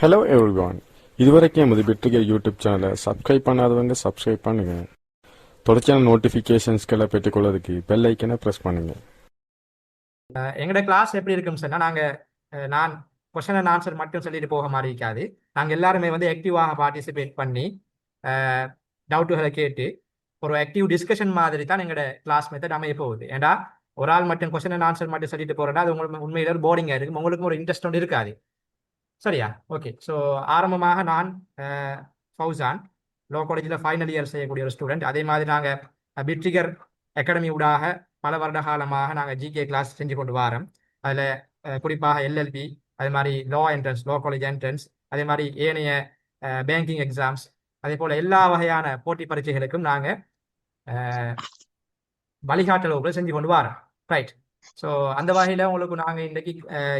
Hello everyone இதுவரைக்கும் எமது பெற்றிகை யூடியூப் சேனலை சப்ஸ்கிரைப் பண்ணாதவங்க சப்ஸ்கிரைப் பண்ணுங்க. தொடர்ச்சியான நோட்டிஃபிகேஷன்ஸ்களை பெற்றுக்கொள்வதற்கு பெல் ஐக்கனை ப்ரெஸ் பண்ணுங்க. அஹ் எங்களோட கிளாஸ் எப்படி இருக்குன்னு சொன்னா நாங்க நான் கொஸ்டின் அண்ட் ஆன்சர் மட்டும் சொல்லிட்டு போக மாதிரி இருக்காது. நாங்க எல்லாருமே வந்து ஆக்டிவாக பார்ட்டிசிபேட் பண்ணி டவுட்டுகளை கேட்டு ஒரு ஆக்டிவ் டிஸ்கஷன் மாதிரி தான் எங்களோட கிளாஸ் மெத்தட் அமைய போகுது. ஏன்டா ஒரு ஆள் மட்டும் கொஸ்டின் அண்ட் ஆன்சர் மட்டும் சொல்லிட்டு போறேன்னா அது உங்களுக்கு உண்மையில ஒரு போரிங்கா இருக்கும். உங்களுக்கும் ஒரு இன்ட்ரெஸ்ட் ஒன்று இருக்காது. சரியா ஓகே ஸோ ஆரம்பமாக நான் ஃபவுசான் ஃபௌசான் லோ காலேஜில் ஃபைனல் இயர் செய்யக்கூடிய ஒரு ஸ்டூடெண்ட் அதே மாதிரி நாங்கள் பிட்ரிகர் அகாடமி ஊடாக பல வருட காலமாக நாங்கள் ஜிகே கிளாஸ் செஞ்சு கொண்டு வரோம். அதில் குறிப்பாக எல்எல்பி அதே மாதிரி law entrance law college entrance அதே மாதிரி ஏனைய பேங்கிங் எக்ஸாம்ஸ் அதே போல் எல்லா வகையான போட்டி பரீட்சைகளுக்கும் நாங்கள் வழிகாட்டல் வகுப்புகள் செஞ்சு கொண்டு வரோம். ரைட் ஸோ அந்த வகையில் உங்களுக்கு நாங்கள் இன்றைக்கு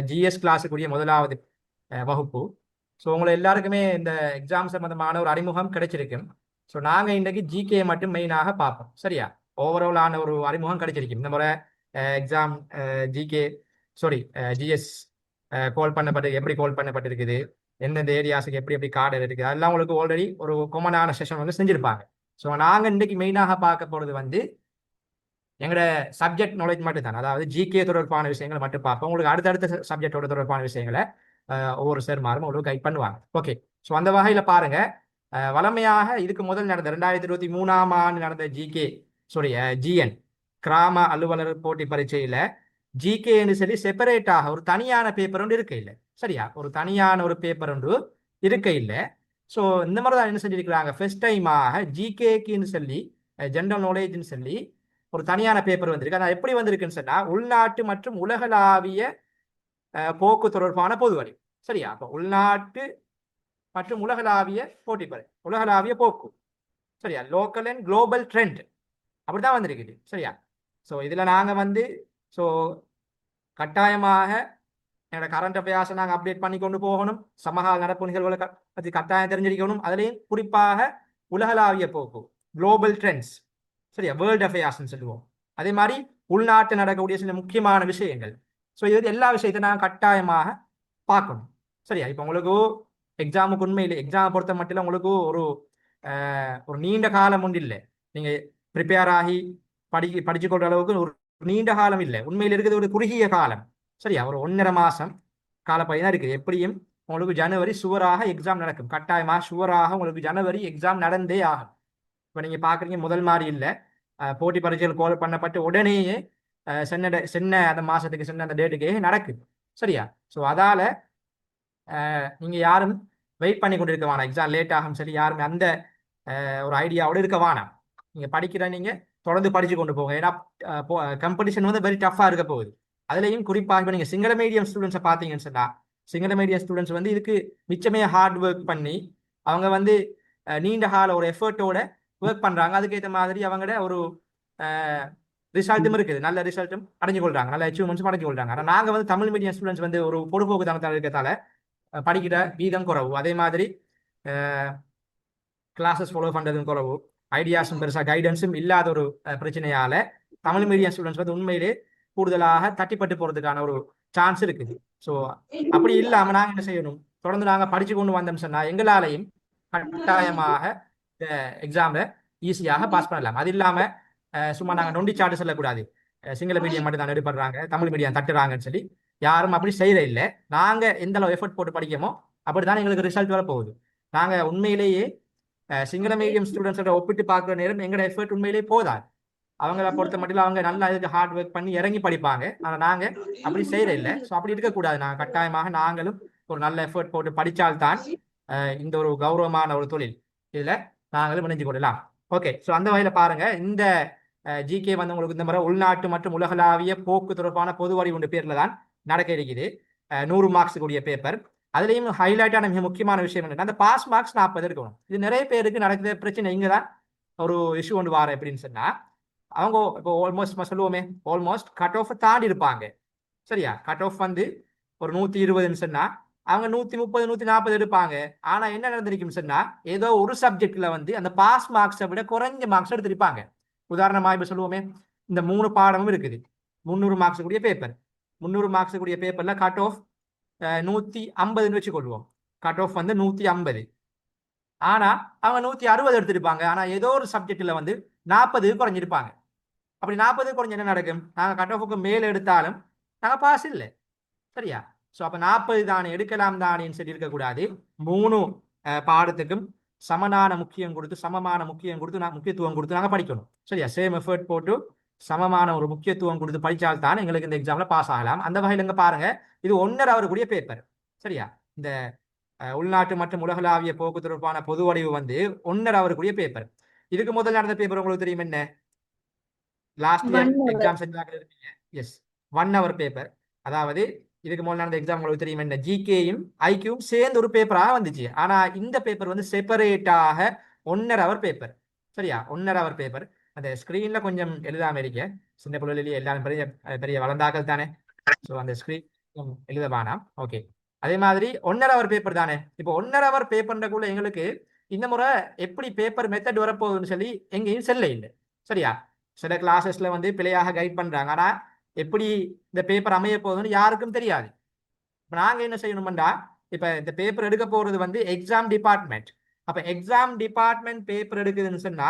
ஜிஎஸ் கிளாஸுக்குரிய முதலாவது வகுப்பு. ஸோ உங்களை எல்லாருக்குமே இந்த எக்ஸாம் சம்பந்தமான ஒரு அறிமுகம் கிடைச்சிருக்கும் ஸோ நாங்கள் இன்றைக்கி ஜிகே மட்டும் மெயினாக பார்ப்போம். சரியா? ஓவராலான ஒரு அறிமுகம் கிடைச்சிருக்கும் இந்த முறை exam GK sorry GS call பண்ணப்பட்டு எப்படி கால் பண்ணப்பட்டிருக்குது? எந்தெந்த ஏரியாஸுக்கு எப்படி எப்படி கார்டு இருக்குது அதெல்லாம் உங்களுக்கு ஆல்ரெடி ஒரு கொமனான செஷன் வந்து செஞ்சுருப்பாங்க. ஸோ நாங்கள் இன்றைக்கி மெயினாக பார்க்க போகிறது வந்து எங்களோட சப்ஜெக்ட் நாலேஜ் மட்டும் தான் அதாவது ஜிகே தொடர்பான விஷயங்களை மட்டும் பார்ப்போம். உங்களுக்கு அடுத்தடுத்த சப்ஜெக்டோட தொடர்பான விஷயங்களை ஒவ்வொரு சேர்மாரும் அவ்வளவு கைட் பண்ணுவாங்க. ஓகே ஸோ அந்த வகையில் பாருங்க. வளமையாக வழமையாக இதுக்கு முதல் நடந்த ரெண்டாயிரத்தி இருபத்தி மூணாம் ஆண்டு நடந்த ஜிகே சாரி ஜிஎன் கிராம அலுவலர் போட்டி பரீட்சையில ஜிகேன்னு சொல்லி செப்பரேட்டாக ஒரு தனியான பேப்பர் ஒன்று இருக்க இல்லை. சரியா? ஒரு தனியான ஒரு பேப்பர் ஒன்று இருக்க இல்லை. ஸோ இந்த மாதிரி தான் என்ன செஞ்சிருக்கிறாங்க? ஃபர்ஸ்ட் டைமாக ஜிகேக்குன்னு சொல்லி ஜென்ரல் நாலேஜ்னு சொல்லி ஒரு தனியான பேப்பர் வந்திருக்கு. அது எப்படி வந்திருக்குன்னு சொன்னால் உள்நாட்டு மற்றும் உலகளாவிய போக்கு தொடர்பான பொதுவழி. சரியா? அப்போ உள்நாட்டு மற்றும் உலகளாவிய போட்டிப்பறை உலகளாவிய போக்கு. சரியா? லோக்கல் அண்ட் குளோபல் ட்ரெண்ட் அப்படிதான் வந்திருக்குது. சரியா? ஸோ இதில் நாங்கள் வந்து ஸோ கட்டாயமாக என்னோட கரண்ட் அஃபேர்ஸை நாங்கள் அப்டேட் பண்ணி கொண்டு போகணும். சமகால நடப்பு நிகழ்வுகளை பற்றி கட்டாயம் தெரிஞ்சிருக்கணும். அதுலேயும் குறிப்பாக உலகளாவிய போக்கு. குளோபல் ட்ரெண்ட்ஸ் சரியா? வேர்ல்ட் அஃபேர்ஸ்ன்னு சொல்லுவோம். அதே மாதிரி உள்நாட்டு நடக்கக்கூடிய சில முக்கியமான விஷயங்கள். ஸோ இது எல்லா விஷயத்தையும் நாங்கள் கட்டாயமாக பார்க்கணும். சரியா? இப்போ உங்களுக்கு எக்ஸாமுக்கு உண்மையில் எக்ஸாம் பொறுத்த மட்டும் உங்களுக்கு ஒரு ஒரு நீண்ட காலம் ஒன்று இல்லை. நீங்கள் ப்ரிப்பேர் ஆகி படி படிச்சு கொள்ற அளவுக்கு ஒரு நீண்ட காலம் இல்லை. உண்மையில் இருக்குது ஒரு குறுகிய காலம். சரியா? ஒரு ஒன்றரை மாதம் காலப்பகுதி தான் இருக்குது. எப்படியும் உங்களுக்கு ஜனவரி சுவராக எக்ஸாம் நடக்கும். கட்டாயமாக சுவராக உங்களுக்கு ஜனவரி எக்ஸாம் நடந்தே ஆகும். இப்போ நீங்கள் பார்க்குறீங்க முதல் மாதிரி இல்லை. போட்டி பரீட்சைகள் கோல் பண்ணப்பட்டு உடனேயே சென்ன சென்ன அந்த மாதத்துக்கு சென்ன அந்த டேட்டுக்கே நடக்குது. சரியா? ஸோ அதால் நீங்கள் நீங்க யாரும் வெயிட் பண்ணி கொண்டு இருக்க வேணாம். எக்ஸாம் லேட் ஆகும் சரி யாருமே அந்த ஒரு ஐடியாவோட இருக்க வேணாம். நீங்க படிக்கிற நீங்க தொடர்ந்து படிச்சு கொண்டு போங்க. ஏன்னா கம்படிஷன் வந்து வெரி டஃபா இருக்க போகுது. அதுலயும் குறிப்பாக இப்போ நீங்க சிங்கள மீடியம் ஸ்டூடெண்ட்ஸை பார்த்தீங்கன்னு சொன்னா சிங்கள மீடியம் ஸ்டூடெண்ட்ஸ் வந்து இதுக்கு மிச்சமே ஹார்ட் ஒர்க் பண்ணி அவங்க வந்து நீண்ட கால ஒரு எஃபர்ட்டோட ஒர்க் பண்றாங்க. அதுக்கேற்ற மாதிரி அவங்களோட ஒரு ரிசல்ட்டும் இருக்குது. நல்ல ரிசல்ட்டும் அடைஞ்சு கொள்றாங்க. நல்ல அச்சீவ்மெண்ட்ஸும் அடைஞ்சு கொள்றாங்க. ஆனால் நாங்கள் வந்து தமிழ் மீடியம் ஸ்டூடெண்ட்ஸ் வந்து ஒரு பொடுபோக்கு தனத்தால் இருக்கிறதால படிக்கிற வீதம் குறவு. அதே மாதிரி கிளாஸஸ் ஃபாலோ பண்றதும் குறவு. ஐடியாஸும் பெருசாக கைடன்ஸும் இல்லாத ஒரு பிரச்சனையால தமிழ் மீடியம் ஸ்டூடெண்ட்ஸ் வந்து உண்மையிலே கூடுதலாக தட்டிப்பட்டு போறதுக்கான ஒரு சான்ஸ் இருக்குது ஸோ அப்படி இல்லாம நாங்க என்ன செய்யணும்? தொடர்ந்து நாங்க படிச்சு கொண்டு வந்தோம் சொன்னா எங்களாலையும் கட்டாயமாக இந்த எக்ஸாம்ல ஈஸியாக பாஸ் பண்ணலாம். அது இல்லாம சும்மா நாங்க நொண்டி சாட்டு சொல்லக்கூடாது. சிங்கள மீடியம் மட்டும் தான் எடுப்படுறாங்க தமிழ் மீடியம் தட்டுறாங்கன்னு சொல்லி யாரும் அப்படி செய்யற இல்லை. நாங்கள் எந்த அளவு எஃபர்ட் போட்டு படிக்கமோ அப்படிதான் எங்களுக்கு ரிசல்ட் வர போகுது. நாங்கள் உண்மையிலேயே சிங்கள மீடியம் ஸ்டூடெண்ட்ஸோட ஒப்பிட்டு பார்க்குற நேரம் எங்களோட எஃபர்ட் உண்மையிலேயே போதாது. அவங்கள பொறுத்த மட்டும் அவங்க நல்லா இதுக்கு ஹார்ட் ஒர்க் பண்ணி இறங்கி படிப்பாங்க. ஆனால் நாங்கள் அப்படி செய்யற இல்லை. ஸோ அப்படி இருக்கக்கூடாது நாங்கள் கட்டாயமாக நாங்களும் ஒரு நல்ல எஃபர்ட் போட்டு படித்தால்தான் இந்த ஒரு கௌரவமான ஒரு தொழில். இதில் நாங்களும் இணைஞ்சு கொள்ளலாம். ஓகே ஸோ அந்த வகையில் பாருங்க. இந்த ஜிகே வந்து உங்களுக்கு இந்த முறை உள்நாட்டு மற்றும் உலகளாவிய போக்கு தொடர்பான பொது அறிவு உண்டு. தான் நடக்க இருக்குது. நூறு மார்க்ஸ் கூடிய பேப்பர் அதுலேயும் ஹைலைட்டான மிக முக்கியமான விஷயம் என்னன்னா அந்த பாஸ் மார்க்ஸ் நாற்பது இருக்கணும். இது நிறைய பேருக்கு நடக்குது பிரச்சனை இங்கே தான் ஒரு இஷ்யூ ஒன்று வார எப்படின்னு சொன்னால் அவங்க இப்போ ஆல்மோஸ்ட் சொல்லுவோமே ஆல்மோஸ்ட் கட் ஆஃப் தாண்டி இருப்பாங்க. சரியா? கட் ஆஃப் வந்து ஒரு நூற்றி இருபதுன்னு சொன்னால் அவங்க நூற்றி முப்பது நூற்றி நாற்பது எடுப்பாங்க. ஆனால் என்ன நடந்திருக்குன்னு சொன்னால் ஏதோ ஒரு சப்ஜெக்டில் வந்து அந்த பாஸ் மார்க்ஸை விட குறைஞ்ச மார்க்ஸ் எடுத்திருப்பாங்க. உதாரணமாக இப்போ சொல்லுவோமே இந்த மூணு பாடமும் இருக்குது. முந்நூறு மார்க்ஸ் கூடிய பேப்பர் முந்நூறு மார்க்ஸ் கூடிய பேப்பர்ல கட் ஆஃப் நூத்தி ஐம்பதுன்னு வச்சுக்கொள்வோம். கட் ஆஃப் வந்து நூற்றி ஐம்பது. ஆனால் அவங்க நூற்றி அறுபது எடுத்திருப்பாங்க. ஆனால் ஏதோ ஒரு சப்ஜெக்ட்ல வந்து நாற்பது குறைஞ்சிருப்பாங்க. அப்படி நாற்பது குறைஞ்ச என்ன நடக்கும்? நாங்கள் கட் ஆஃபுக்கு மேலே எடுத்தாலும் நாங்கள் பாஸ் இல்லை. சரியா? ஸோ அப்போ நாற்பது தானே எடுக்கலாம் தானேன்னு சொல்லி இருக்கக்கூடாது. மூணு பாடத்துக்கும் சமனான முக்கியம் கொடுத்து சமமான முக்கியம் கொடுத்து நான் முக்கியத்துவம் கொடுத்து நாங்கள் படிக்கணும். சரியா? சேம் எஃபர்ட் போட்டு சமமான ஒரு முக்கியத்துவம் கொடுத்து படித்தால்தான் எங்களுக்கு இந்த எக்ஸாமில் பாஸ் ஆகலாம். அந்த வகையில் இங்கே பாருங்க இது ஒன்றரை அவருக்குரிய பேப்பர் சரியா? இந்த உள்நாட்டு மற்றும் உலகளாவிய போக்கு தொடர்பான பொது வடிவு வந்து ஒன்றரை அவருக்குரிய பேப்பர் இதுக்கு முதல் நடந்த பேப்பர் உங்களுக்கு தெரியும் என்ன? லாஸ்ட். எக்ஸாம் செஞ்சாங்க எஸ் ஒன் ஹவர் பேப்பர் அதாவது இதுக்கு முதல் நடந்த எக்ஸாம் உங்களுக்கு தெரியும் என்ன? ஜிகேயும் ஐக்கியும் சேர்ந்து ஒரு பேப்பராக வந்துச்சு. ஆனா இந்த பேப்பர் வந்து செப்பரேட்டாக ஒன்னரை ஹவர் பேப்பர் சரியா? ஒன்னரை ஹவர் பேப்பர் அந்த ஸ்க்ரீன்ல கொஞ்சம் எழுதாம இருக்க. சின்ன பிள்ளைலேயே எல்லாரும் பெரிய பெரிய வளர்ந்தாக்கள் தானே. ஸோ அந்த ஸ்க்ரீன் எழுத வேணாம். ஓகே அதே மாதிரி ஒன்னரை அவர் பேப்பர் தானே. இப்போ ஒன்னரை அவர் பேப்பர்ன்றக்குள்ள எங்களுக்கு இந்த முறை எப்படி பேப்பர் மெத்தட் வரப்போகுதுன்னு சொல்லி எங்கேயும் செல்ல இல்லை. சரியா? சில கிளாஸஸ்ல வந்து பிழையாக கைட் பண்றாங்க. ஆனா எப்படி இந்த பேப்பர் அமைய போகுதுன்னு யாருக்கும் தெரியாது. இப்போ நாங்க என்ன செய்யணும்டா? இப்ப இந்த பேப்பர் எடுக்க போறது வந்து எக்ஸாம் டிபார்ட்மெண்ட் அப்ப எக்ஸாம் டிபார்ட்மெண்ட் பேப்பர் எடுக்குதுன்னு சொன்னா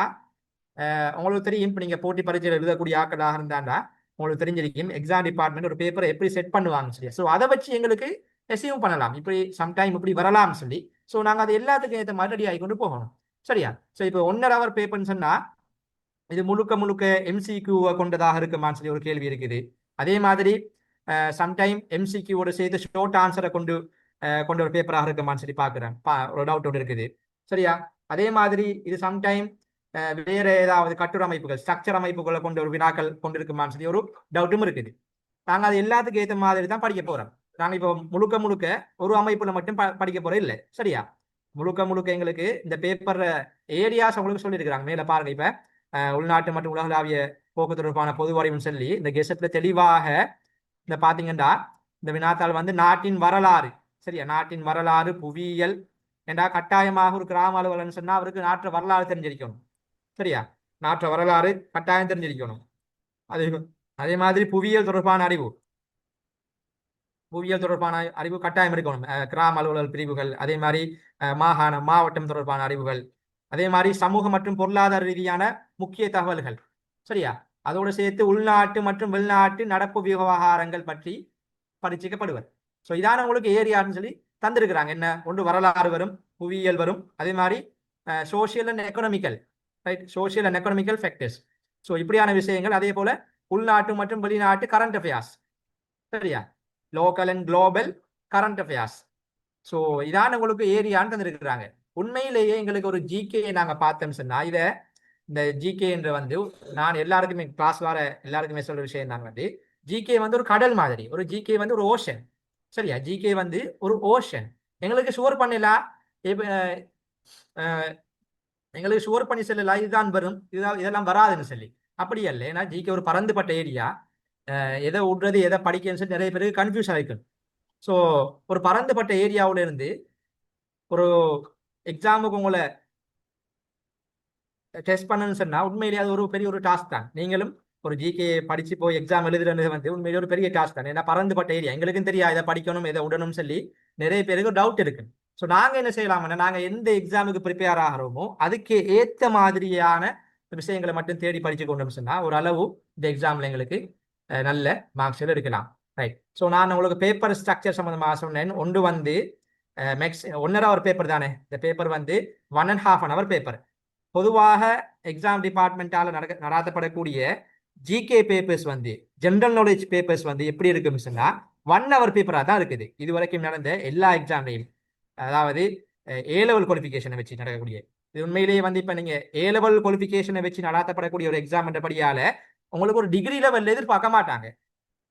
Eh, உங்களுக்கு தெரியும் இப்போ நீங்கள் போட்டி பரீட்சையில் எழுதக்கூடிய ஆக்களாக இருந்தாண்டா உங்களுக்கு தெரிஞ்சிருக்கும் எக்ஸாம் டிபார்ட்மெண்ட் ஒரு பேப்பரை எப்படி செட் பண்ணுவாங்க சொல்லி. ஸோ அதை வச்சு எங்களுக்கு எஸ்யூம் பண்ணலாம். இப்படி சம்டைம் இப்படி வரலாம்னு சொல்லி. ஸோ நாங்கள் அது எல்லாத்துக்கும் ஏற்ற மாதிரி ரெடி ஆகி கொண்டு போகணும். சரியா? ஸோ இப்போ ஒன்னரை ஹவர் பேப்பர்னு சொன்னால் இது முழுக்க முழுக்க எம்சிக்யூவை கொண்டதாக இருக்குமான்னு சொல்லி ஒரு கேள்வி இருக்குது. அதே மாதிரி eh, சம்டைம் எம்சிக்யூவோட சேர்த்து ஷார்ட் ஆன்சரை கொண்டு eh, கொண்ட ஒரு பேப்பராக இருக்குமான்னு சொல்லி பார்க்குறேன் பா ஒரு டவுட் ஒன்று இருக்குது. சரியா? அதே மாதிரி இது சம்டைம் வேற ஏதாவது கட்டுரை அமைப்புகள் ஸ்ட்ரக்சர் அமைப்புகளை கொண்ட ஒரு வினாக்கள் கொண்டிருக்குமான்னு சொல்லி ஒரு டவுட்டும் இருக்குது. நாங்கள் அது எல்லாத்துக்கும் ஏற்ற மாதிரி தான் படிக்க போறோம். நாங்கள் இப்போ முழுக்க முழுக்க ஒரு அமைப்புல மட்டும் ப- படிக்க போறோம். இல்லை சரியா? முழுக்க முழுக்க எங்களுக்கு இந்த பேப்பர் ஏரியாஸ் அவங்களுக்கு சொல்லியிருக்கிறாங்க. மேலே பாருங்க இப்போ. உள்நாட்டு மற்றும் உலகளாவிய போக்கு தொடர்பான பொது வரைவுன்னு சொல்லி இந்த கெசட்ல தெளிவாக இந்த பாத்தீங்கன்னா இந்த வினாத்தாள் வந்து நாட்டின் வரலாறு சரியா? நாட்டின் வரலாறு புவியியல் ஏண்டா கட்டாயமாக ஒரு கிராம அலுவலர்னு சொன்னா அவருக்கு நாட்டு வரலாறு தெரிஞ்சிருக்கணும். சரியா? நாற்ற வரலாறு கட்டாயம் தெரிஞ்சிருக்கணும் அதே அதே மாதிரி புவியியல் தொடர்பான அறிவு. புவியியல் தொடர்பான அறிவு கட்டாயம் இருக்கணும். அஹ் கிராம அலுவலர் பிரிவுகள் அதே மாதிரி மாகாணம் மாவட்டம் தொடர்பான அறிவுகள் அதே மாதிரி சமூக மற்றும் பொருளாதார ரீதியான முக்கிய தகவல்கள். சரியா? அதோடு சேர்த்து உள்நாட்டு மற்றும் வெளிநாட்டு நடப்பு விவகாரங்கள் பற்றி பரிச்சிக்கப்படுவர் ஸோ இதான உங்களுக்கு ஏரியான்னு சொல்லி தந்திருக்கிறாங்க. என்ன? ஒன்று வரலாறு வரும் புவியியல் வரும். அதே மாதிரி social and economical right social and economical factors so இப்படியான விஷயங்கள் அதே போல உள்நாட்டு மற்றும் வெளிநாட்டு கரண்ட் அஃபேர்ஸ் சரியா? Local and global current affairs so இதான உங்களுக்கு ஏரியான்னு தந்திருக்கிறாங்க. உண்மையிலேயே எங்களுக்கு ஒரு ஜிகே நாங்கள் பார்த்தோம்னு சொன்னா இதை இந்த ஜிகே என்ற வந்து நான் எல்லாருக்குமே கிளாஸ் வர எல்லாருக்குமே சொல்ற விஷயம் தான் வந்து ஜிகே வந்து ஒரு கடல் மாதிரி. ஒரு ஜிகே வந்து ஒரு ஓஷன் சரியா? ஜிகே வந்து ஒரு ஓஷன் எங்களுக்கு ஷுவர் பண்ணலாம் இப்போ எங்களுக்கு ஷுவர் பண்ணி சொல்லலாம் இதுதான் வரும். இதுதான் இதெல்லாம் வராதுன்னு சொல்லி. அப்படி இல்லை ஏன்னா ஜிகே ஒரு பறந்துபட்ட ஏரியா. எதை விடுறது எதை படிக்கணும்னு சொல்லி நிறைய பேருக்கு கன்ஃபியூஸ் ஆகிக்கும் ஸோ ஒரு பறந்துபட்ட ஏரியாவில இருந்து ஒரு எக்ஸாமுக்கு உங்களை டெஸ்ட் பண்ணணும்னு சொன்னா உண்மையிலேயே அது ஒரு பெரிய ஒரு டாஸ்க் தான். நீங்களும் ஒரு ஜிகே படிச்சு போய் எக்ஸாம் எழுதுறது வந்து உண்மையிலேயே ஒரு பெரிய டாஸ்க் தான். ஏன்னா பறந்துபட்ட ஏரியா. எங்களுக்கும் தெரியாது இதை படிக்கணும் இதை விடணும்னு சொல்லி நிறைய பேருக்கு டவுட் இருக்கு. ஸோ நாங்கள் என்ன செய்யலாம்னா நாங்கள் எந்த எக்ஸாமுக்கு ப்ரிப்பேர் ஆகிறோமோ அதுக்கு ஏற்ற மாதிரியான விஷயங்களை மட்டும் தேடி படிச்சு கொண்டோம் சொன்னால் ஒரு அளவு இந்த எக்ஸாமில் எங்களுக்கு நல்ல மார்க்ஸில் எடுக்கலாம். ரைட் ஸோ நான் உங்களுக்கு பேப்பர் ஸ்ட்ரக்சர் சம்மந்தமாக சொன்னேன். ஒன்று வந்து மேக்ஸ் ஒன்னரை ஹவர் பேப்பர் தானே? இந்த பேப்பர் வந்து one and half an hour paper பொதுவாக எக்ஸாம் டிபார்ட்மெண்ட்டால் நடக்க நடாத்தப்படக்கூடிய ஜிகே பேப்பர்ஸ் வந்து ஜென்ரல் நாலேஜ் பேப்பர்ஸ் வந்து எப்படி இருக்குன்னு சொன்னால் ஒன் ஹவர் பேப்பராக தான் இருக்குது. இது வரைக்கும் நடந்த எல்லா எக்ஸாம்லையும் அதாவது ஏ லெவல் குவாலிஃபிகேஷனை வச்சு நடக்கக்கூடிய. இது உண்மையிலேயே வந்து இப்போ நீங்கள் ஏ லெவல் குவாலிஃபிகேஷனை வச்சு நடாத்தப்படக்கூடிய ஒரு எக்ஸாம் என்றபடியால உங்களுக்கு ஒரு டிகிரி லெவலில் எதிர்பார்க்க மாட்டாங்க.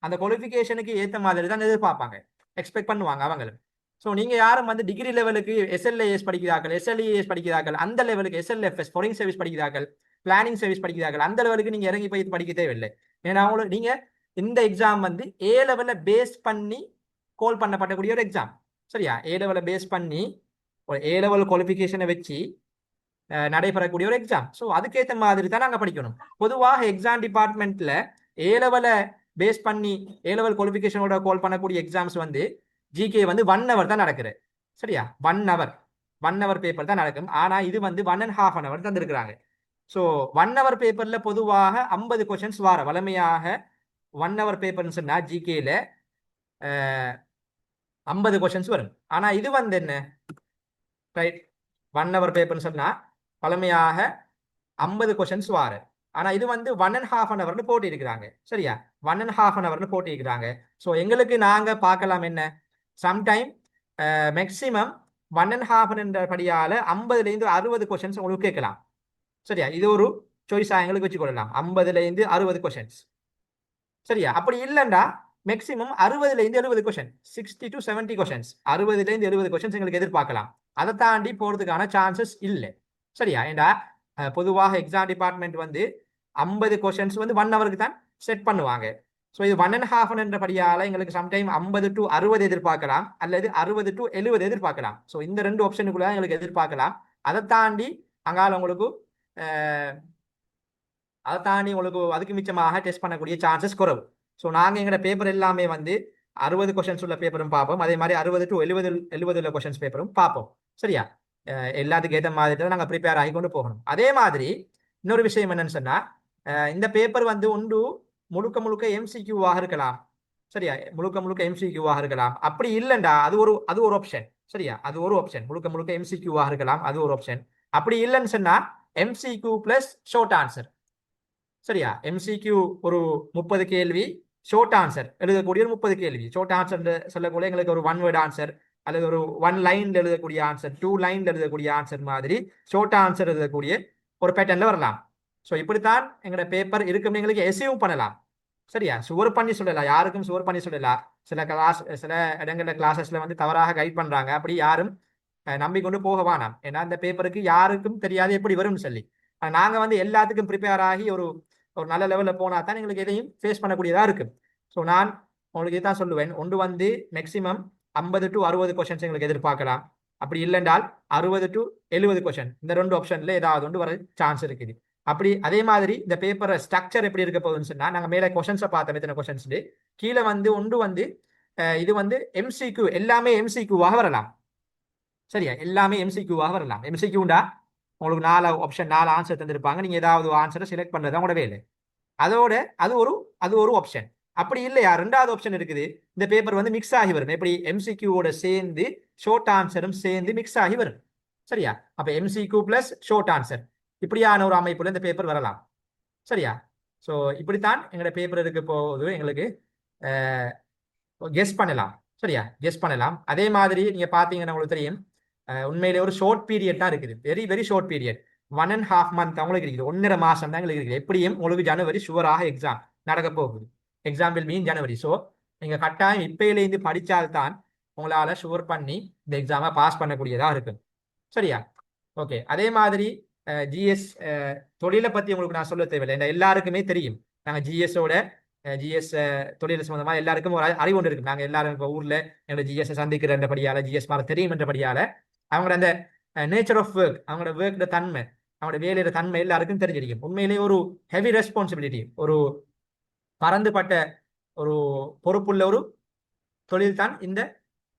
அந்த குவாலிஃபிகேஷனுக்கு ஏற்ற மாதிரி தான் எதிர்பார்ப்பாங்க. எக்ஸ்பெக்ட் பண்ணுவாங்க அவங்களும். ஸோ நீங்க யாரும் வந்து டிகிரி லெவலுக்கு எஸ்எல்ஏஎஸ் படிக்கிறார்கள் எஸ்எல்இஎஸ் படிக்கிறார்கள் அந்த லெவலுக்கு எஸ்எல்எஃப்எஸ் ஃபாரின் சர்வீஸ் படிக்கிறார்கள் பிளானிங் சர்வீஸ் படிக்கிறார்கள் அந்த லெவலுக்கு நீங்க இறங்கி போய் படிக்க தேவையில்லை. ஏன்னா அவங்களுக்கு நீங்க இந்த எக்ஸாம் வந்து ஏ லெவல்ல பேஸ் பண்ணி கோல் பண்ணப்படக்கூடிய ஒரு எக்ஸாம் சரியா? ஏ லெவலை பேஸ் பண்ணி ஒரு ஏ லெவல் குவாலிஃபிகேஷனை வச்சு நடைபெறக்கூடிய ஒரு எக்ஸாம் ஸோ அதுக்கேற்ற மாதிரி தான் நாங்கள் படிக்கணும். பொதுவாக எக்ஸாம் டிபார்ட்மெண்ட்டில் ஏ லெவலை பேஸ் பண்ணி ஏ லெவல் குவாலிஃபிகேஷனோட கால் பண்ணக்கூடிய எக்ஸாம்ஸ் வந்து ஜிகே வந்து ஒன் ஹவர் தான் நடக்குது. சரியா? One hour one hour paper தான் நடக்கும். ஆனால் இது வந்து one and half an hour தந்துருக்குறாங்க. So one hour பேப்பரில் பொதுவாக ஐம்பது கொஷின்ஸ் வார வளமையாக ஒன் ஹவர் பேப்பர்னு சொன்னால் ஜிகேல ஐம்பது கொஷின்ஸ் வரும். ஆனா இது வந்து என்ன? ரைட் ஒன் ஹவர் பேப்பர்னு சொன்னா பழமையாக ஐம்பது கொஷின்ஸ் வாரு. ஆனா இது வந்து ஒன் அண்ட் ஹாஃப் அன் ஹவர்னு போட்டி இருக்கிறாங்க சரியா? ஒன் அண்ட் ஹாஃப் அன் ஹவர்னு போட்டி இருக்கிறாங்க ஸோ எங்களுக்கு நாங்க பார்க்கலாம் என்ன? Sometime maximum one and half என்ற படியால ஐம்பதுலேருந்து அறுபது கொஷின்ஸ் உங்களுக்கு கேட்கலாம். சரியா? இது ஒரு சாய்ஸாக எங்களுக்கு வச்சுக்கொள்ளலாம். ஐம்பதுலேருந்து அறுபது கொஷின்ஸ் சரியா? அப்படி இல்லைண்டா மேக்ஸிமம் அறுபதுல இருந்து எழுபது question sixty to seventy questions அறுபதுல இருந்து எழுபது கொஷின்ஸ் எங்களுக்கு எதிர்பார்க்கலாம். அதை தாண்டி போறதுக்கான சான்சஸ் இல்லை. சரியா? ஏண்டா? பொதுவாக எக்ஸாம் டிபார்ட்மெண்ட் வந்து ஐம்பது கொஷின்ஸ் வந்து ஒன் ஹவருக்கு தான் செட் பண்ணுவாங்க. ஸோ இது ஒன் அண்ட் ஹாஃப் என்ற படியால் எங்களுக்கு சம்டைம் ஐம்பது டு அறுபது எதிர்பார்க்கலாம். அல்லது அறுபது டு எழுபது எதிர்பார்க்கலாம். ஸோ இந்த ரெண்டு ஆப்ஷனுக்குள்ள எங்களுக்கு எதிர்பார்க்கலாம். அதை தாண்டி அங்கால உங்களுக்கு அதை தாண்டி உங்களுக்கு அதுக்கு மிச்சமாக டெஸ்ட் பண்ணக்கூடிய சான்சஸ் குறவு. ஸோ நாங்கள் எங்களோட பேப்பர் எல்லாமே வந்து அறுபது கொஷின்ஸ் உள்ள பேப்பரும் பார்ப்போம் அதே மாதிரி அறுபது டு எழுபது எழுபது உள்ள கொஷின்ஸ் பேப்பரும் பார்ப்போம் சரியா? எல்லாத்துக்கு எல்லாத்துக்கும் ஏற்ற மாதிரி தான் நாங்கள் ப்ரிப்பேர் ஆகி கொண்டு போகணும். அதே மாதிரி இன்னொரு விஷயம் என்னன்னு சொன்னால் இந்த பேப்பர் வந்து ஒன்று முழுக்க முழுக்க எம்சிக்யூவாக இருக்கலாம். சரியா? முழுக்க முழுக்க எம்சிக்யூவாக இருக்கலாம். அப்படி இல்லைண்டா அது ஒரு அது ஒரு ஆப்ஷன் சரியா? அது ஒரு ஆப்ஷன் முழுக்க முழுக்க எம்சிக்யூவாக இருக்கலாம் அது ஒரு ஆப்ஷன் அப்படி இல்லைன்னு சொன்னால் எம்சிக்யூ பிளஸ் ஷார்ட் ஆன்சர் சரியா? எம்சிக்யூ ஒரு முப்பது கேள்வி ஷோர்ட் ஆன்சர் எழுதக்கூடிய ஒரு முப்பது கேள்வி. ஷோர்ட் ஆன்சர் சொல்லக்கூடிய எங்களுக்கு ஒரு ஒன் வேர்ட் ஆன்சர் அல்லது ஒரு ஒன் லைன்ல எழுதக்கூடிய ஆன்சர் டூ லைன்ல எழுதக்கூடிய ஆன்சர் மாதிரி ஷோர்ட் ஆன்சர் எழுதக்கூடிய ஒரு பேட்டர்ன்ல வரலாம். ஸோ இப்படித்தான் எங்களோட பேப்பர் இருக்கும் எங்களுக்கு எஸ்யூம் பண்ணலாம். சரியா? சுவர் பண்ணி சொல்லலாம். யாருக்கும் சுவர் பண்ணி சொல்லலாம். சில கிளாஸ் சில இடங்கள்ல கிளாஸஸ்ல வந்து தவறாக கைட் பண்றாங்க. அப்படி யாரும் நம்பிக்கொண்டு போக வேணாம். ஏன்னா இந்த பேப்பருக்கு யாருக்கும் தெரியாது எப்படி வரும்னு சொல்லி. நாங்கள் நாங்க வந்து எல்லாத்துக்கும் ப்ரிப்பேர் ஆகி ஒரு ஒரு நல்ல லெவலில் போனால் தான் எங்களுக்கு எதையும் ஃபேஸ் பண்ணக்கூடியதாக இருக்கு. ஸோ நான் உங்களுக்கு இதுதான் சொல்லுவேன். ஒன்று வந்து மேக்ஸிமம் ஐம்பது டு அறுபது கொஷின்ஸ் எங்களுக்கு எதிர்பார்க்கலாம். அப்படி இல்லைன்றால் அறுபது டு எழுபது கொஷின் இந்த ரெண்டு ஆப்ஷன்ல ஏதாவது ஒன்று வர சான்ஸ் இருக்குது. அப்படி அதே மாதிரி இந்த பேப்பரை ஸ்ட்ரக்சர் எப்படி இருக்க போகுதுன்னு சொன்னால் நாங்கள் மேலே கொஷன்ஸை பார்த்தோம் எத்தனை கொஷன்ஸ் கீழே வந்து ஒன்று வந்து இது வந்து எம்சிக்யூ எல்லாமே எம்சிக்யூவாக வரலாம். சரியா? எல்லாமே எம்சிக்யூவாக வரலாம். எம்சிக்யூண்டா உங்களுக்கு நாலு ஆப்ஷன் நாலு ஆன்சர் தந்திருப்பாங்க. நீங்கள் ஏதாவது ஆன்சரை செலக்ட் பண்றது உங்களோட வேலை. அதோட அது ஒரு அது ஒரு ஆப்ஷன் அப்படி இல்லையா? ரெண்டாவது ஆப்ஷன் இருக்குது. இந்த பேப்பர் வந்து மிக்ஸ் ஆகி வரும். எப்படி? எம்சிக்யூவோட சேர்ந்து ஷோர்ட் ஆன்சரும் சேர்ந்து மிக்ஸ் ஆகி வரும். சரியா? அப்ப எம்சிக்யூ பிளஸ் ஷோர்ட் ஆன்சர் இப்படியான ஒரு அமைப்புல இந்த பேப்பர் வரலாம். சரியா? ஸோ இப்படித்தான் எங்களோட பேப்பர் இருக்க போது எங்களுக்கு கெஸ் பண்ணலாம். சரியா? கெஸ் பண்ணலாம். அதே மாதிரி நீங்க பாத்தீங்கன்னா உங்களுக்கு தெரியும். உண்மையிலே ஒரு ஷார்ட் பீரியட் தான் இருக்குது. Very very short period one and half month அவங்களுக்கு இருக்குது. ஒன்றரை மாசம் தான் எங்களுக்கு இருக்குது. எப்படியும் உங்களுக்கு ஜனவரி ஷுவராக எக்ஸாம் நடக்க போகுது. Exam will mean January. So நீங்கள் கட்டாயம் இப்பயிலேருந்து படித்தால்தான் உங்களால் ஷுவர் பண்ணி இந்த எக்ஸாமை பாஸ் பண்ணக்கூடியதாக இருக்கும். சரியா? ஓகே அதே மாதிரி ஜிஎஸ் தொழிலை பற்றி உங்களுக்கு நான் சொல்ல தேவையில்லை. ஏன்னா எல்லாருக்குமே தெரியும். நாங்கள் ஜிஎஸோட ஜிஎஸ் தொழில் சம்மந்தமாக எல்லாருக்கும் ஒரு அறிவு ஒன்று இருக்கு. நாங்கள் எல்லாரும் இப்போ ஊரில் எங்களோட ஜிஎஸ்ஸை சந்திக்கிற என்றபடியால ஜிஎஸ் மாதிரி தெரியும் என்றபடியால அவங்களோட அந்த நேச்சர் ஆஃப் ஒர்க் அவங்களோட ஒர்க்கோட தன்மை அவங்களோட வேலையோட தன்மை எல்லாருக்கும் தெரிஞ்சிருக்கும். உண்மையிலேயே ஒரு ஹெவி ரெஸ்பான்சிபிலிட்டி ஒரு பறந்துபட்ட ஒரு பொறுப்புள்ள ஒரு தொழில் தான் இந்த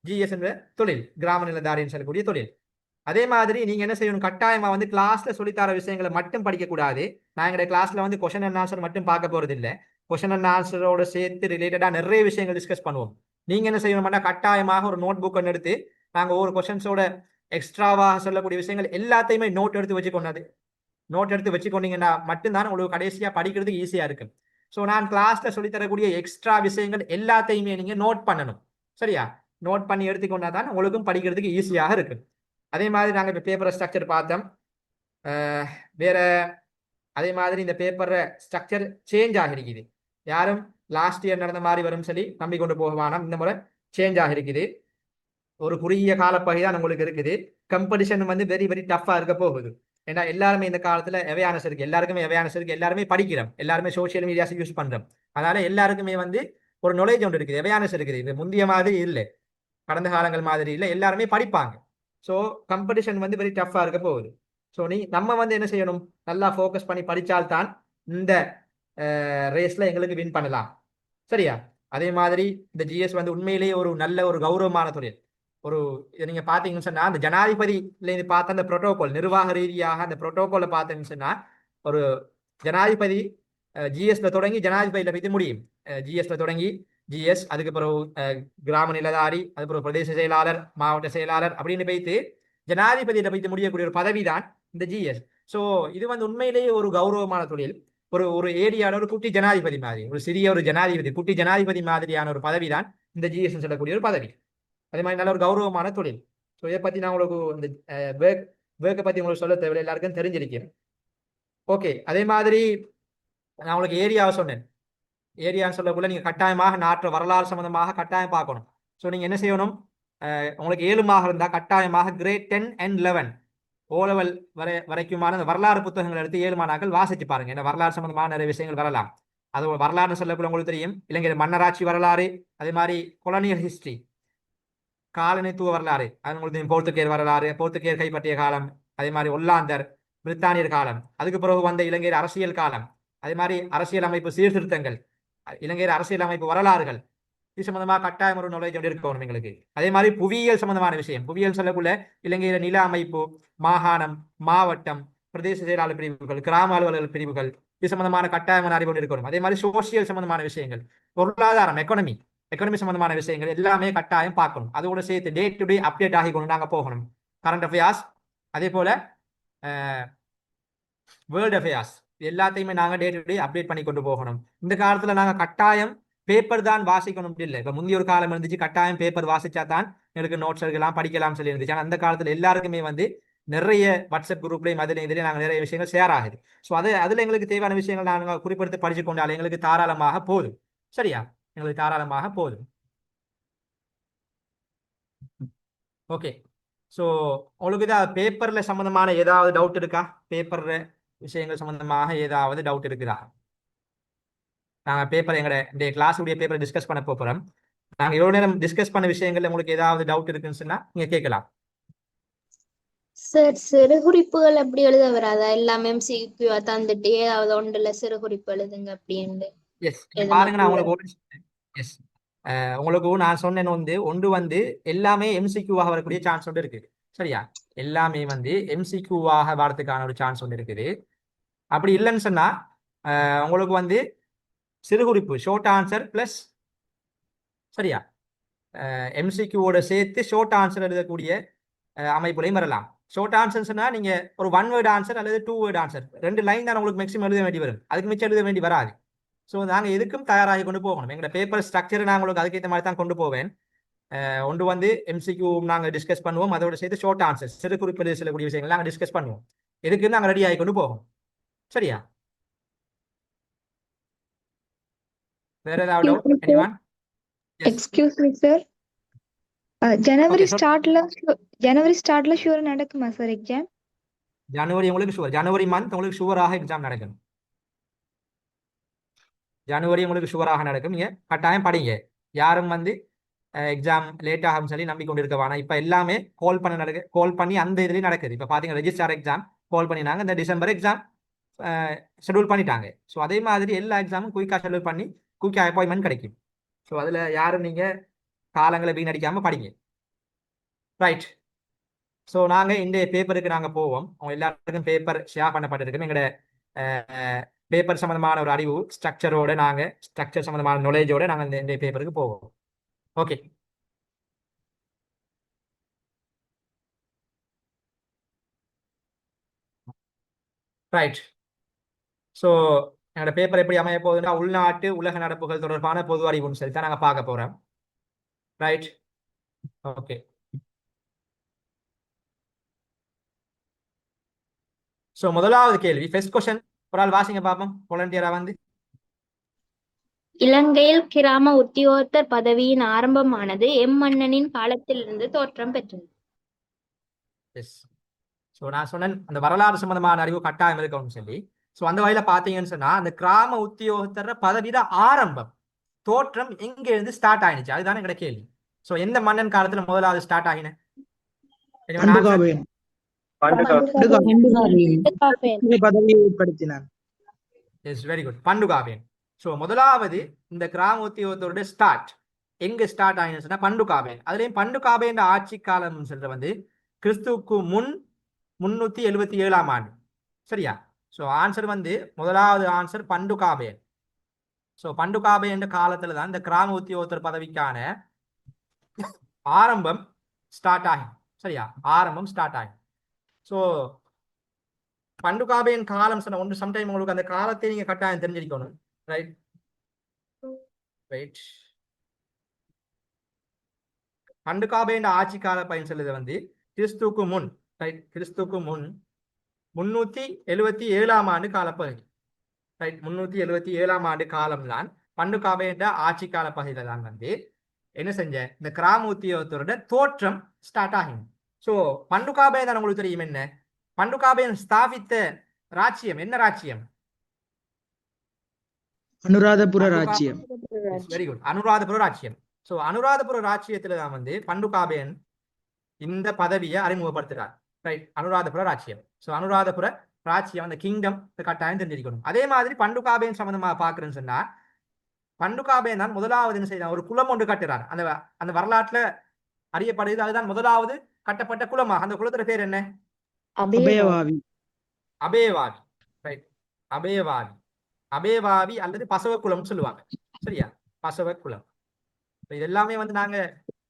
ஜிஎஸ் என்ற தொழில் கிராம நிலதாரின்னு சொல்லக்கூடிய தொழில். அதே மாதிரி நீங்க என்ன செய்யணும்? கட்டாயமா வந்து கிளாஸ்ல சொல்லித்தர விஷயங்களை மட்டும் படிக்க கூடாது நான் எங்களுடைய கிளாஸ்ல வந்து கொஷன் அண்ட் ஆன்சர் மட்டும் பார்க்க போறது இல்லை கொஷன் அண்ட் ஆன்சரோட சேர்த்து ரிலேட்டடா நிறைய விஷயங்கள் டிஸ்கஸ் பண்ணுவோம். நீங்க என்ன செய்யணும்னா கட்டாயமாக ஒரு நோட் புக் ஒன்று எடுத்து நாங்க ஒவ்வொரு கொஷன்ஸோட எக்ஸ்ட்ராவாக சொல்லக்கூடிய விஷயங்கள் எல்லாத்தையுமே நோட் எடுத்து வச்சுக்கொண்டது நோட் எடுத்து வச்சுக்கொண்டீங்கன்னா மட்டும்தான் உங்களுக்கு கடைசியாக படிக்கிறதுக்கு ஈஸியாக இருக்கும். ஸோ நான் கிளாஸில் சொல்லித்தரக்கூடிய எக்ஸ்ட்ரா விஷயங்கள் எல்லாத்தையுமே நீங்கள் நோட் பண்ணணும். சரியா? நோட் பண்ணி எடுத்துக்கொண்டா தான் உங்களுக்கும் படிக்கிறதுக்கு ஈஸியாக இருக்கும். அதே மாதிரி நாங்கள் இப்போ பேப்பரை ஸ்ட்ரக்சர் பார்த்தோம். வேற அதே மாதிரி இந்த பேப்பரை ஸ்ட்ரக்சர் சேஞ்ச் ஆகிருக்குது. யாரும் லாஸ்ட் இயர் நடந்த மாதிரி வரும் சொல்லி நம்பிக்கொண்டு போகவானாம் இந்த முறை சேஞ்ச் ஆகிருக்குது. ஒரு குறுகிய காலப்பகுதி தான் உங்களுக்கு இருக்குது. கம்படிஷன் வந்து வெரி வெரி டஃப்பாக இருக்க போகுது. ஏன்னா எல்லாருமே இந்த காலத்துல அவேர்னஸ் இருக்கு. எல்லாருக்குமே அவேர்னஸ் இருக்கு. எல்லாருமே படிக்கிறோம். எல்லாருமே சோஷியல் மீடியாஸ் யூஸ் பண்றோம். அதனால எல்லாருக்குமே வந்து ஒரு நாலேஜ் ஒன்று இருக்குது. அவேர்னஸ் இருக்குது. இது முந்தைய மாதிரி இல்லை. கடந்த காலங்கள் மாதிரி இல்லை. எல்லாருமே படிப்பாங்க. ஸோ கம்படிஷன் வந்து வெரி டஃப்பாக இருக்க போகுது. ஸோ நீ நம்ம வந்து என்ன செய்யணும்? நல்லா ஃபோக்கஸ் பண்ணி படித்தால்தான் இந்த ரேஸ்ல எங்களுக்கு வின் பண்ணலாம். சரியா? அதே மாதிரி இந்த ஜிஎஸ் வந்து உண்மையிலேயே ஒரு நல்ல ஒரு கௌரவமான தொழில். ஒரு இதை நீங்க பாத்தீங்கன்னு சொன்னா அந்த ஜனாதிபதி பார்த்த அந்த புரோட்டோகால் நிர்வாக ரீதியாக அந்த புரோட்டோகால பார்த்தீங்கன்னு சொன்னா ஒரு ஜனாதிபதி ஜிஎஸ்ல தொடங்கி ஜனாதிபதியில போய் முடியும். ஜிஎஸ்ல தொடங்கி ஜிஎஸ் அதுக்கு பிறகு கிராம நிலதாரி அது பிறகு பிரதேச செயலாளர் மாவட்ட செயலாளர் அப்படின்னு போய்த்து ஜனாதிபதியில போய்த்து முடியக்கூடிய ஒரு பதவி தான் இந்த ஜிஎஸ் ஸோ இது வந்து உண்மையிலேயே ஒரு கௌரவமான தொழில். ஒரு ஒரு ஏரியாவில் ஒரு குட்டி ஜனாதிபதி மாதிரி ஒரு சிறிய ஒரு ஜனாதிபதி குட்டி ஜனாதிபதி மாதிரியான ஒரு பதவி தான் இந்த ஜிஎஸ் சொல்லக்கூடிய ஒரு பதவி. அதே மாதிரி நல்ல ஒரு கௌரவமான தொழில். ஸோ இதை பற்றி நான் உங்களுக்கு இந்த வேக் வேக்கை பற்றி உங்களுக்கு சொல்ல தேவையில்லை. எல்லாருக்கும் தெரிஞ்சிருக்கேன் ஓகே அதே மாதிரி நான் உங்களுக்கு ஏரியாவை சொன்னேன். ஏரியான்னு சொல்லக்குள்ள நீங்கள் கட்டாயமாக நாட்டு வரலாறு சம்மந்தமாக கட்டாயம் பார்க்கணும். ஸோ நீங்கள் என்ன செய்யணும்? உங்களுக்கு உங்களுக்கு ஏழுமாக இருந்தால் கட்டாயமாக grade ten and eleven O level வரை வரைக்குமான அந்த வரலாறு புத்தகங்கள் எடுத்து ஏழு மாணாக்கள் வாசித்து பாருங்க. ஏன்னா வரலாறு சம்மந்தமான நிறைய விஷயங்கள் வரலாம். அது வரலாறுன்னு சொல்லக்குள்ள உங்களுக்கு தெரியும். இலங்கை மன்னராட்சி வரலாறு அதே மாதிரி கொலனியல் ஹிஸ்ட்ரி காலனித்துவ வரலாறு அது உங்களுக்கு தெரியும் வரலாறு போர்த்துகேயர் கைப்பற்றிய காலம் அதே மாதிரி ஒல்லாந்தர் பிரித்தானியர் காலம் அதுக்கு பிறகு வந்த இலங்கையர் அரசியல் காலம் அதே மாதிரி அரசியல் அமைப்பு சீர்திருத்தங்கள் இலங்கையர் அரசியல் அமைப்பு வரலாறுகள் இது சம்பந்தமாக கட்டாயம் ஒரு knowledge இருக்கணும் எங்களுக்கு. அதே மாதிரி புவியியல் சம்பந்தமான விஷயம். புவியியல் சொல்லக்குள்ள இலங்கையில நில அமைப்பு மாகாணம் மாவட்டம் பிரதேச செயலாளர் பிரிவுகள் கிராம அலுவலர் பிரிவுகள் இது சம்பந்தமான கட்டாயமான அறிவு இருக்கணும். அதே மாதிரி சோசியல் சம்பந்தமான விஷயங்கள் பொருளாதாரம் எக்கனமி எக்கனமி சம்பந்தமான விஷயங்கள் எல்லாமே கட்டாயம் பார்க்கணும். அதோட சேர்த்து டே டு டே அப்டேட் ஆகி கொண்டு நாங்கள் போகணும். கரண்ட் அஃபேர்ஸ் அதே போல வேர்ல்ட் அஃபேர்ஸ் எல்லாத்தையுமே நாங்கள் டே டு டே அப்டேட் பண்ணி கொண்டு போகணும். இந்த காலத்தில் நாங்கள் கட்டாயம் பேப்பர் தான் வாசிக்கணும் இல்லை இப்போ முந்தைய ஒரு காலம் இருந்துச்சு கட்டாயம் பேப்பர் வாசிச்சா தான் எனக்கு நோட்ஸ் எடுக்கலாம் படிக்கலாம் சொல்லி இருந்துச்சு. ஆனால் அந்த காலத்தில் எல்லாருக்குமே வந்து நிறைய வாட்ஸ்அப் குரூப்லையும் அதில் இதுலயும் நாங்கள் நிறைய விஷயங்கள் ஷேர் ஆகுது. ஸோ அது அதில் எங்களுக்கு தேவையான விஷயங்கள் நாங்கள் குறிப்பிடுத்து படிச்சு கொண்டாலே எங்களுக்கு தாராளமாக போதும். சரியா? எங்களுக்கு தாராளமாக போதும். ஓகே. ஸோ உங்களுக்கு ஏதாவது பேப்பர்ல சம்மந்தமான ஏதாவது டவுட் இருக்கா? பேப்பர்ல விஷயங்கள் சம்மந்தமாக ஏதாவது டவுட் இருக்குதா? நாங்கள் பேப்பர் எங்களோட இந்த கிளாஸ் உடைய பேப்பரை டிஸ்கஸ் பண்ண போகிறோம் நாங்கள் எவ்வளோ நேரம் டிஸ்கஸ் பண்ண விஷயங்கள்ல உங்களுக்கு ஏதாவது டவுட் இருக்குன்னு சொன்னா நீங்க கேட்கலாம். சார் சிறு குறிப்புகள் அப்படி எழுத வராதா? எல்லாமே எம்சிக்யூவா தந்துட்டு ஏதாவது ஒன்றுல சிறு குறிப்பு எழுதுங்க அப்படின்னு எஸ் பாருங்க நான். உங்களுக்கு எஸ் உங்களுக்கு நான் சொன்னேன் வந்து ஒன்று வந்து எல்லாமே எம்சிக்யூவாக வரக்கூடிய சான்ஸ் ஒன்று இருக்குது. சரியா? எல்லாமே வந்து எம்சிக்யூவாக வரதுக்கான ஒரு சான்ஸ் ஒன்று இருக்குது. அப்படி இல்லைன்னு சொன்னா உங்களுக்கு வந்து சிறுகுறிப்பு ஷார்ட் ஆன்சர் ப்ளஸ் சரியா? எம்சிக்யூவோட சேர்த்து ஷார்ட் ஆன்சர் எழுதக்கூடிய அமைப்புலையும் வரலாம். ஷார்ட் ஆன்சர்ஸ்னா நீங்க ஒரு ஒன் வேர்ட் ஆன்சர் அல்லது டூ வேர்ட் ஆன்சர் ரெண்டு லைன் தான் உங்களுக்கு மேக்ஸிமம் எழுத வேண்டி வரும். அதுக்கு மிச்சம் எழுத வேண்டி வராது. ஸோ நாங்கள் எதுக்கும் தயாராகி கொண்டு போகணும். எங்களோட பேப்பர் ஸ்ட்ரக்சர் நான் உங்களுக்கு அதுக்கேற்ற மாதிரி தான் கொண்டு போவேன். ஒன்று வந்து எம்சிக்யூ நாங்கள் டிஸ்கஸ் பண்ணுவோம். அதோட சேர்த்து ஷார்ட் ஆன்சர் சிறு குறிப்பில் சொல்லக்கூடிய விஷயங்கள் நாங்கள் டிஸ்கஸ் பண்ணுவோம். எதுக்கு நாங்கள் ரெடி ஆகி கொண்டு போவோம் சரியா? வேற ஏதாவது doubt. Anyone excuse me sir ஜனவரி. ஸ்டார்ட்ல ஜனவரி ஸ்டார்ட்ல ஷூர் நடக்குமா சார் எக்ஸாம் ஜனவரி உங்களுக்கு ஷுவர் ஜனவரி மந்த் உங்களுக்கு ஷுவராக எக்ஸாம் நடக்கும் ஜனவரி உங்களுக்கு ஷுவராக நடக்கும். நீங்கள் கட்டாயம் படிங்க. யாரும் வந்து எக்ஸாம் லேட் ஆகும் சொல்லி நம்பிக்கொண்டு இருக்க வேணாம். இப்போ எல்லாமே கால் பண்ண நடக்கு கால் பண்ணி அந்த இதுலேயும் நடக்குது. இப்போ பார்த்தீங்கன்னா ரெஜிஸ்டார் எக்ஸாம் கால் பண்ணினாங்க. இந்த டிசம்பர் எக்ஸாம் ஷெடியூல் பண்ணிட்டாங்க. ஸோ அதே மாதிரி எல்லா எக்ஸாமும் குயிக்காக ஷெடியூல் பண்ணி குயிக்காக அப்பாயின்மெண்ட் கிடைக்கும். ஸோ அதில் யாரும் நீங்கள் காலங்களை வீண் அடிக்காமல் படிங்க ரைட் ஸோ நாங்கள் இந்த பேப்பருக்கு நாங்கள் போவோம். அவங்க எல்லாருக்கும் பேப்பர் ஷேர் பண்ணப்பட்டிருக்கு எங்களோட பேப்பர் சம்மந்தமான ஒரு அறிவு ஸ்ட்ரக்சரோட நாங்கள் ஸ்ட்ரக்சர் சம்மந்தமான நாலேஜோட நாங்கள் இந்த இந்த பேப்பருக்கு போவோம். ஓகே ரைட் ஸோ என்னோட பேப்பர் எப்படி அமைய போகுதுன்னா உள்நாட்டு உலக நடப்புகள் தொடர்பான பொது அறிவுன்னு சொல்லி தான் நாங்கள் பார்க்க போகிறோம் ரைட் ஓகே ஸோ முதலாவது கேள்வி ஃபர்ஸ்ட் கொஸ்டின் ஒரு ஆள் வாசிங்க பார்ப்போம் வாலண்டியரா வந்து. இலங்கையில் கிராம உத்தியோகத்தர் பதவியின் ஆரம்பமானது எம் மன்னனின் காலத்திலிருந்து தோற்றம் பெற்றது. எஸ் ஸோ நான் சொன்னேன் அந்த வரலாறு சம்பந்தமான அறிவு கட்டாயம் இருக்கணும்னு சொல்லி. ஸோ அந்த வகையில பார்த்தீங்கன்னு சொன்னா அந்த கிராம உத்தியோகத்தர பதவியிட ஆரம்பம் தோற்றம் எங்க இருந்து ஸ்டார்ட் ஆயிடுச்சு. அதுதானே எங்கட கேள்வி. ஸோ எந்த மன்னன் காலத்துல முதலாவது start ஆகின? Pandukabhaya Pandukabhaya yes very good Pandukabhaya so முதலாவது இந்த கிராம உத்தியோகத்தோட ஸ்டார்ட் எங்க ஸ்டார்ட் ஆயின்னு சொன்னா பண்டுகாபேன் அதுலயும் பண்டுகாபேன் ஆட்சி காலம் சொல்ற வந்து கிறிஸ்துவுக்கு முன் முன்னூத்தி எழுபத்தி ஏழாம் ஆண்டு சரியா ஸோ ஆன்சர் வந்து முதலாவது ஆன்சர் பண்டுகாபேன் ஸோ பண்டுகாபேன் என்ற காலத்துல தான் இந்த கிராம உத்தியோகத்தர் பதவிக்கான ஆரம்பம் ஸ்டார்ட் ஆகும் சரியா ஆரம்பம் ஸ்டார்ட் ஆகும் ஸோ பண்டுகாபேன் காலம் சொன்ன ஒன்று சம்டைம் உங்களுக்கு அந்த காலத்தை நீங்க கட்டாயம் தெரிஞ்சிருக்கணும். ரைட் ரைட் பண்டுகாபேன் ஆட்சி கால பயன் சொல்லுது வந்து கிறிஸ்துக்கு முன் ரைட் கிறிஸ்துக்கு முன் முன்னூத்தி எழுவத்தி ஏழாம் ஆண்டு காலப்பகுதி. ரைட் முன்னூத்தி எழுவத்தி ஏழாம் ஆண்டு காலம் தான் பண்டுகாபேன் ஆட்சி கால பகுதியில தான் வந்து என்ன செஞ்ச? இந்த கிராம உத்தியோகத்தோட தோற்றம் ஸ்டார்ட் ஆகும் ஸோ பண்டுகாபேன் தான் உங்களுக்கு தெரியும் என்ன? பண்டுகாபேன் ஸ்தாபித்த ராச்சியம் என்ன ராச்சியம் அனுராதபுர ராஜ்யம். வெரி குட் அனுராதபுர ராச்சியம் ஸோ அனுராதபுர ராச்சியத்துல தான் வந்து பண்டுகாபேன் இந்த பதவியை அறிமுகப்படுத்துறார் ரைட் அனுராதபுர ராச்சியம் ஸோ அனுராதபுர ராச்சியம் அந்த கிங்டம் கட்டாயம் தெரிஞ்சிருக்கணும் அதே மாதிரி பண்டுகாபேன் சம்பந்தமா பாக்குறேன்னு சொன்னா பண்டுகாபேன் தான் முதலாவது என்ன செய்யறான் ஒரு குளம் ஒன்று கட்டுறார் அந்த அந்த வரலாற்றுல அறியப்படுது அதுதான் முதலாவது கட்டப்பட்ட குளமா அந்த குளத்தோட பேர் என்ன? அபயவாவி அபேவாவி. ரைட் அபேவாவி. அபேவாவி அல்லது பசவ குலம்னு சொல்லுவாங்க. சரியா? பசவ குலம். இப்ப இது எல்லாமே வந்து நாங்க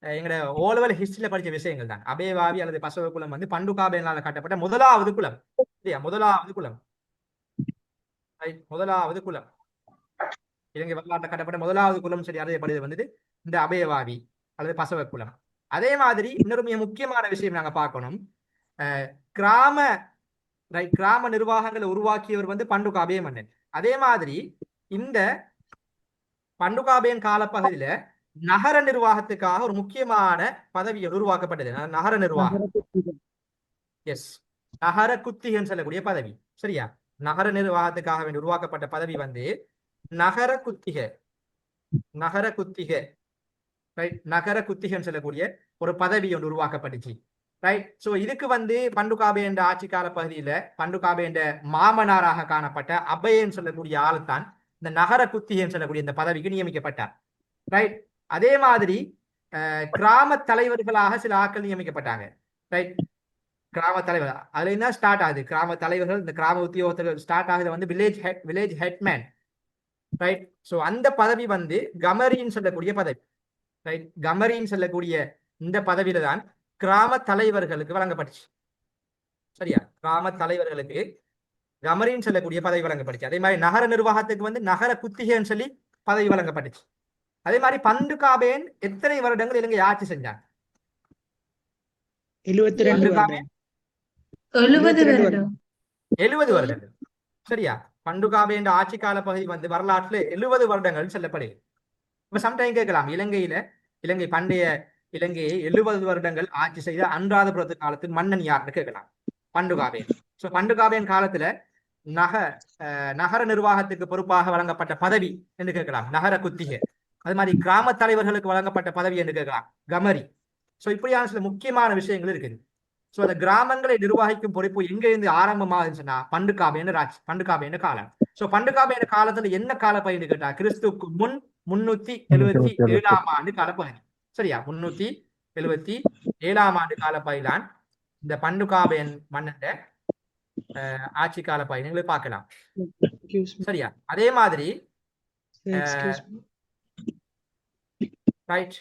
எங்களோட ஓலவல் ஹிஸ்டரியில படிச்ச விஷயங்கள் தான். அபேவாவி அல்லது பசவ குலம் வந்து பண்டுகாபேனால கட்டப்பட்ட முதலாவது குலம். சரியா? முதலாவது குலம். ரைட் முதலாவது குலம். இலங்கை வரலாற்றில் கட்டப்பட்ட முதலாவது குலம் சரி அறியப்படுது வந்துட்டு இந்த அபயவாவி அல்லது பசவ குலம். அதே மாதிரி இன்னொரு மிக முக்கியமான விஷயம் நாங்க பார்க்கணும். கிராம ரைட் கிராம நிர்வாகங்களை உருவாக்கியவர் வந்து பண்டுகாபே மன்னன் அதே மாதிரி இந்த பண்டுகாபேன் காலப்பகுதியில நகர நிர்வாகத்துக்காக ஒரு முக்கியமான பதவி உருவாக்கப்பட்டது. நகர நிர்வாகம். எஸ் நகர குத்திகன்னு சொல்லக்கூடிய பதவி. சரியா? நகர நிர்வாகத்துக்காக வேண்டி உருவாக்கப்பட்ட பதவி வந்து நகர குத்திக. நகர குத்திக. ரைட் நகர குத்திகன்னு சொல்லக்கூடிய ஒரு பதவி ஒன்று உருவாக்கப்பட்டுச்சு ரைட் ஸோ இதுக்கு வந்து பண்டுகாபே என்ற ஆட்சி கால பகுதியில பண்டுகாபே என்ற மாமனாராக காணப்பட்ட அபயன் சொல்லக்கூடிய ஆள்தான் இந்த நகர குத்திகன்னு சொல்லக்கூடிய இந்த பதவிக்கு நியமிக்கப்பட்டார் ரைட் அதே மாதிரி கிராம தலைவர்களாக சில ஆட்கள் நியமிக்கப்பட்டாங்க ரைட் கிராம தலைவர் அதுல என்ன ஸ்டார்ட் ஆகுது? கிராம தலைவர்கள் இந்த கிராம உத்தியோகத்தில் ஸ்டார்ட் ஆகுது வந்து village head village headman right so அந்த பதவி வந்து கமரின்னு சொல்லக்கூடிய பதவி ரைட் கமரின்னு சொல்லக்கூடிய இந்த பதவியில தான் கிராம தலைவர்களுக்கு வழங்கப்பட்டுச்சு. சரியா? கிராம தலைவர்களுக்கு கமரின்னு சொல்லக்கூடிய பதவி வழங்கப்பட்டுச்சு. அதே மாதிரி நகர நிர்வாகத்துக்கு வந்து நகர குத்திகைன்னு சொல்லி பதவி வழங்கப்பட்டுச்சு. அதே மாதிரி பண்டுகாபேன் எத்தனை வருடங்கள் இலங்கை ஆட்சி செஞ்சாங்க? எழுபத்தி ரெண்டு பண்டுகாபேன் எழுபது வருடங்கள். சரியா? பண்டுகாபே என்ற ஆட்சி கால பகுதி வந்து வரலாற்றுல எழுபது வருடங்கள் சொல்லப்படுது இப்ப சம்டைம் கேட்கலாம். இலங்கையில இலங்கை பண்டைய இலங்கையை எழுபது வருடங்கள் ஆட்சி செய்த அன்றாதபுரத்து காலத்தில் மன்னன் யாருன்னு கேட்கலாம். பண்டுகாபேன் சோ பண்டுகாபேன் காலத்துல நக நகர நிர்வாகத்துக்கு பொறுப்பாக வழங்கப்பட்ட பதவி என்று கேட்கலாம். நகர குத்திகை. அது மாதிரி கிராம தலைவர்களுக்கு வழங்கப்பட்ட பதவி என்று கேட்கலாம். கமரி. சோ இப்படியான சில முக்கியமான விஷயங்கள் இருக்குது. சோ அந்த கிராமங்களை நிர்வகிக்கும் பொறுப்பு எங்க இருந்து ஆரம்பமாகுதுன்னு சொன்னா பண்டுகாபேன ராஜ் பண்டுகாபேன காலம். சோ பண்டுகாபேன காலத்துல என்ன கால பயின்னு கேட்டா கிறிஸ்துக்கு முன் முன்னூத்தி எழுபத்தி ஏழாம் ஆண்டு காலப்பகுதி. சரியா? முன்னூத்தி எழுபத்தி ஏழாம் ஆண்டு காலப்பகுதிதான் இந்த பண்டுகாபேன் மன்னன் ஆட்சி கால பயணங்களை பார்க்கலாம். சரியா? அதே மாதிரி ரைட்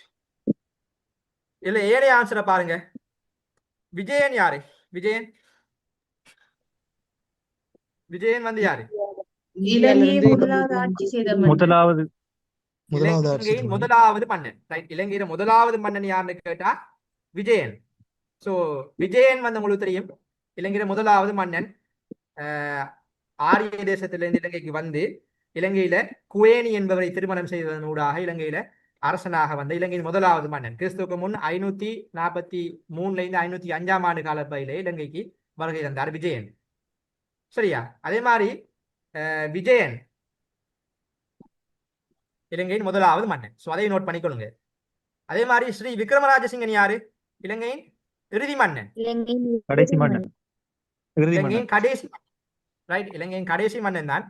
இதுல ஏழை ஆன்சரை பாருங்க. விஜயன் யாரு? விஜயன்? விஜயன் வந்து யாரு? முதலாவது மன்னர். முதலாவது மன்னன். ரைட் இலங்கையில முதலாவது மன்னன் யாருன்னு கேட்டா விஜயன். சோ விஜயன் வந்து உங்களுக்கு தெரியும். இலங்கையில முதலாவது மன்னன் ஆரிய தேசத்திலிருந்து இலங்கைக்கு வந்து இலங்கையில குவேனி என்பவரை திருமணம் செய்ததன் ஊடாக இலங்கையில அரசனாக வந்த இலங்கையின் முதலாவது மன்னன். கிறிஸ்துவுக்கு முன் ஐநூத்தி நாற்பத்தி மூணுல இருந்து ஐநூத்தி அஞ்சாம் ஆண்டு காலப்பையில இலங்கைக்கு வருகை தந்தார் விஜயன். சரியா? அதே மாதிரி ஆஹ், விஜயன். இலங்கையின் முதலாவது மன்னன். சோ அதை நோட் பண்ணிக்கொள்ளுங்க. அதே மாதிரி ஸ்ரீ விக்ரமராஜசிங்கன் யாரு? இலங்கையின் இறுதி மன்னன். இலங்கையின் கடைசி மன்னன். இறுதி மன்னன். இலங்கையின் கடைசி ரைட் இலங்கையின் கடைசி மன்னன் தான்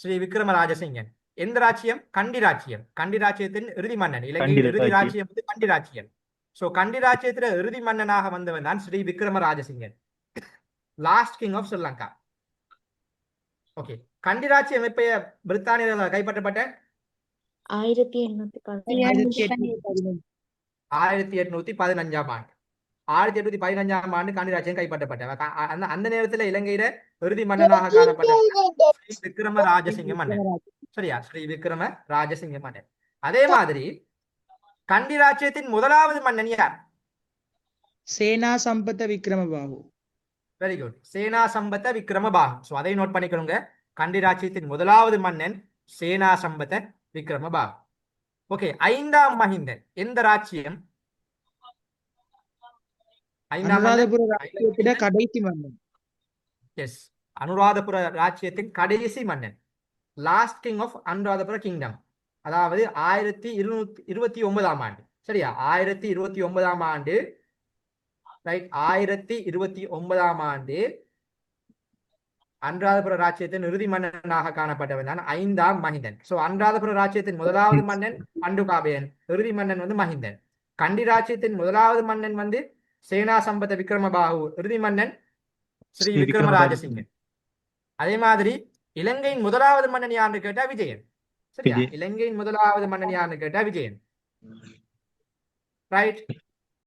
ஸ்ரீ விக்ரமராஜசிங்கன். எந்த ராச்சியம் கண்டி ராச்சியம் கண்டி ராச்சியத்தின் இறுதி மன்னன். இலங்கையின் இறுதி. ராச்சியம் வந்து கண்டி ராச்சியம் சோ கண்டி ராச்சியத்துல இறுதி மன்னனாக வந்தவன் தான் Sri Vikrama Rajasinha last king of Sri Lanka okay Kandy ராச்சியம் எப்ப பிரித்தானியர்களால் கைப்பற்றப்பட்ட ஆயிரத்தி எண்ணூத்தி ஆயிரத்தி எட்நூத்தி ஆயிரத்தி எட்நூத்தி பதினஞ்சாம் ஆண்டு. ஆயிரத்தி எட்நூத்தி பதினஞ்சாம் ஆண்டு கண்டி ராச்சியம் கைப்பற்றப்பட்ட க- அ- அந்த அந்த நேரத்துல இலங்கையில இறுதி மன்னனாக காணப்பட்ட ஸ்ரீ விக்ரம ராஜசிங்க மன்னன் சரியா? ஸ்ரீ விக்ரம ராஜசிங்க மன்னன் அதே மாதிரி கண்டி ராச்சியத்தின் முதலாவது மன்னன் யார்? Sena Sammatha Wickramabahu. Very good Sena Sammatha Wickramabahu. So அதை நோட் பண்ணிக்கணுங்க. கண்டி ராச்சியத்தின் முதலாவது மன்னன் சேனா சம்பத்த விக்ரமபாகு ஓகே ஐந்தாம் மகிந்தன் எந்த கடைசி மன்னன். எஸ் அனுராதபுர ராச்சியத்தின் கடைசி மன்னன். Last king of Anuradhapura kingdom அதாவது ஆயிரத்தி இருநூத்தி இருபத்தி ஒன்பதாம் ஆண்டு. சரியா? ஆயிரத்தி இருபத்தி ஒன்பதாம் ஆண்டு ரைட் ஆயிரத்தி இருபத்தி ஒன்பதாம் ஆண்டு அனுராதபுர ராச்சியத்தின் இறுதி மன்னனாக காணப்பட்டவன் தான் ஐந்தாம் மகிந்தன். சோ அனுராதபுர ராச்சியத்தின் முதலாவது மன்னன் பண்டுகாபயன். இறுதி மன்னன் வந்து மகிந்தன். கண்டி ராச்சியத்தின் முதலாவது மன்னன் வந்து சேனா சம்பத விக்ரமபாகு. இறுதி மன்னன் ஸ்ரீ ஸ்ரீ விக்ரம விக்ரம ராஜசிங்கன் அதே மாதிரி இலங்கையின் முதலாவது மன்னன் யாருன்னு கேட்டா விஜயன். சரியா. இலங்கையின் முதலாவது மன்னன் யாருன்னு கேட்டா விஜயன். ரைட்